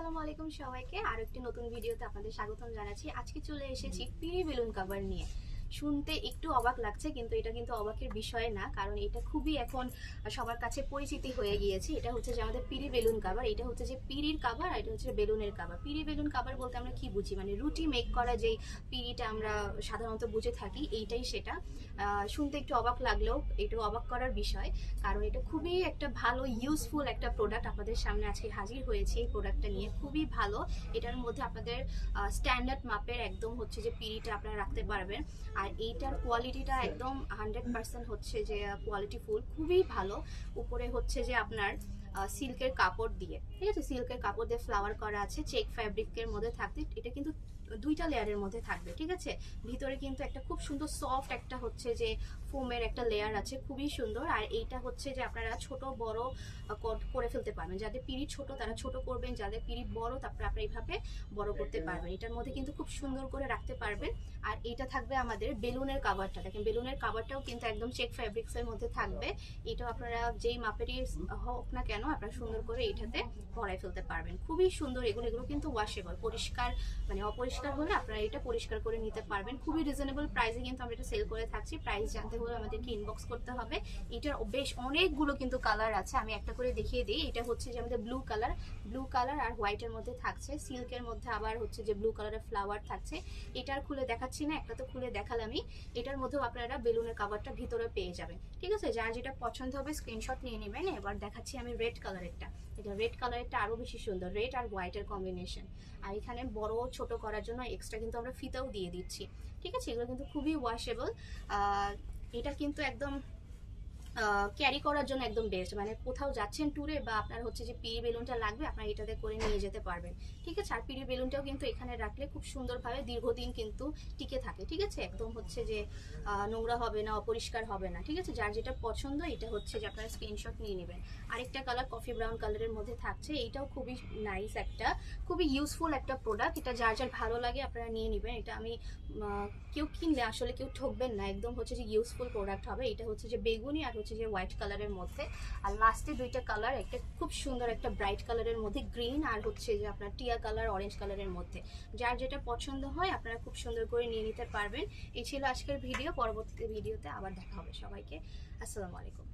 আসসালামু আলাইকুম সবাইকে। আর একটি নতুন ভিডিওতে আপনাদের স্বাগতম জানাচ্ছি। আজকে চলে এসেছি পিরি বেলুন কাভার নিয়ে। শুনতে একটু অবাক লাগছে, কিন্তু এটা কিন্তু অবাকের বিষয় না, কারণ এটা খুবই এখন সবার কাছে পরিচিতি হয়ে গিয়েছে। এটা হচ্ছে যে আমাদের পিরি বেলুন কাভার এটা হচ্ছে যে পিরির কাবার আর এটা হচ্ছে বেলুনের কাবার পিরি বেলুন কাভার বলতে আমরা কি বুঝি? মানে রুটি মেক করা যেই পিরিটা আমরা সাধারণত বুঝে থাকি, এইটাই সেটা। শুনতে একটু অবাক লাগলেও এটা অবাক করার বিষয়, কারণ এটা খুবই একটা ভালো ইউজফুল একটা প্রোডাক্ট আপনাদের সামনে আজকে হাজির হয়েছে এই প্রোডাক্টটা নিয়ে। খুবই ভালো। এটার মধ্যে আপনাদের স্ট্যান্ডার্ড মাপের একদম হচ্ছে যে পিড়িটা আপনারা রাখতে পারবেন। আর এইটার কোয়ালিটিটা একদম হান্ড্রেড পার্সেন্ট হচ্ছে যে কোয়ালিটি ফুল খুবই ভালো। উপরে হচ্ছে যে আপনার সিল্কের কাপড় দিয়ে ঠিক আছে? সিল্কের কাপড় দিয়ে ফ্লাওয়ার করা আছে চেক ফ্যাব্রিকের মধ্যে থাকবে এটা কিন্তু দুইটা লেয়ারের মধ্যে থাকবে ঠিক আছে? ভিতরে কিন্তু একটা খুব সুন্দর সফট একটা হচ্ছে যে ফোমের একটা লেয়ার আছে খুবই সুন্দর। আর এইটা হচ্ছে যে আপনারা ছোট বড় কর- ফেলতে পারবেন। যাদের পিড়ি ছোট তারা ছোট করবেন যাদের পিড়ি বড় তারপরে আপনারা এইভাবে বড় করতে পারবেন। এটার মধ্যে কিন্তু খুব সুন্দর করে রাখতে পারবেন। এটা থাকবে আমাদের বেলুনের কাভারটা দেখেন, বেলুনের কাভারটাও কিন্তু একদম চেক ফ্যাব্রিক্স এর মধ্যে থাকবে। এটাও আপনারা যেই মাপেরই হোক না কেন আপনারা সুন্দর করে এটাতে ভরাই ফেলতে পারবেন। খুবই সুন্দর, এগুলো এগুলো কিন্তু ওয়াশেবল পরিষ্কার মানে অপরিষ্কার হলে আপনারা এটা পরিষ্কার করে নিতে পারবেন। খুবই রিজনেবল প্রাইসে কিন্তু আমরা এটা সেল করে থাকছি। প্রাইস জানতে হলে আমাদেরকে ইনবক্স করতে হবে। এটার বেশ অনেকগুলো কিন্তু কালার আছে, আমি একটা করে দেখিয়ে দিই। এটা হচ্ছে যে আমাদের ব্লু কালার ব্লু কালার আর হোয়াইটের মধ্যে থাকছে। সিল্কের মধ্যে আবার হচ্ছে যে ব্লু কালারের ফ্লাওয়ার থাকছে। এটার খুলে দেখাচ্ছি না, একটা তো খুলে দেখালামই। এটার মধ্যেও আপনারা বেলুনের কাভারটা ভিতরে পেয়ে যাবেন। ঠিক আছে? যার যেটা পছন্দ হবে স্ক্রিনশট নিয়ে নেবেন। এবার দেখাচ্ছি আমি রেড কালারেরটা এটা রেড কালারেরটা আরও বেশি সুন্দর। রেড আর হোয়াইটের কম্বিনেশন আর এখানে বড় ছোট করার জন্য এক্সট্রা কিন্তু আমরা ফিতাও দিয়ে দিচ্ছি। ঠিক আছে? এগুলো কিন্তু খুবই ওয়াশেবল এটা কিন্তু একদম ক্যারি করার জন্য একদম বেস্ট মানে কোথাও যাচ্ছেন ট্যুরে বা আপনার হচ্ছে যে পিড়ি বেলুনটা লাগবে, আপনার এটাতে করে নিয়ে যেতে পারবেন। ঠিক আছে? আর পিড়ি বেলুনটাও কিন্তু এখানে রাখলে খুব সুন্দরভাবে দীর্ঘদিন কিন্তু টিকে থাকে। ঠিক আছে? একদম হচ্ছে যে নোংরা হবে না, অপরিষ্কার হবে না। ঠিক আছে? যার যেটা পছন্দ, এটা হচ্ছে যে আপনারা স্ক্রিনশট নিয়ে নেবেন। আরেকটা কালার কফি ব্রাউন কালারের মধ্যে থাকছে। এইটাও খুবই নাইস একটা, খুবই ইউজফুল একটা প্রোডাক্ট এটা যার যার ভালো লাগে আপনারা নিয়ে নেবেন। এটা আমি কেউ কিনলে আসলে কেউ ঠকবেন না। একদম হচ্ছে যে ইউজফুল প্রোডাক্ট হবে। এটা হচ্ছে যে বেগুনি আর হচ্ছে যে হোয়াইট কালারের মধ্যে। আর লাস্টে দুইটা কালার একটা খুব সুন্দর একটা ব্রাইট কালারের মধ্যে গ্রিন আর হচ্ছে যে আপনার টিয়া কালার অরেঞ্জ কালারের মধ্যে। যার যেটা পছন্দ হয়, আপনারা খুব সুন্দর করে নিয়ে নিতে পারবেন। এই ছিল আজকের ভিডিও পরবর্তী ভিডিওতে আবার দেখা হবে সবাইকে। আসসালামু আলাইকুম।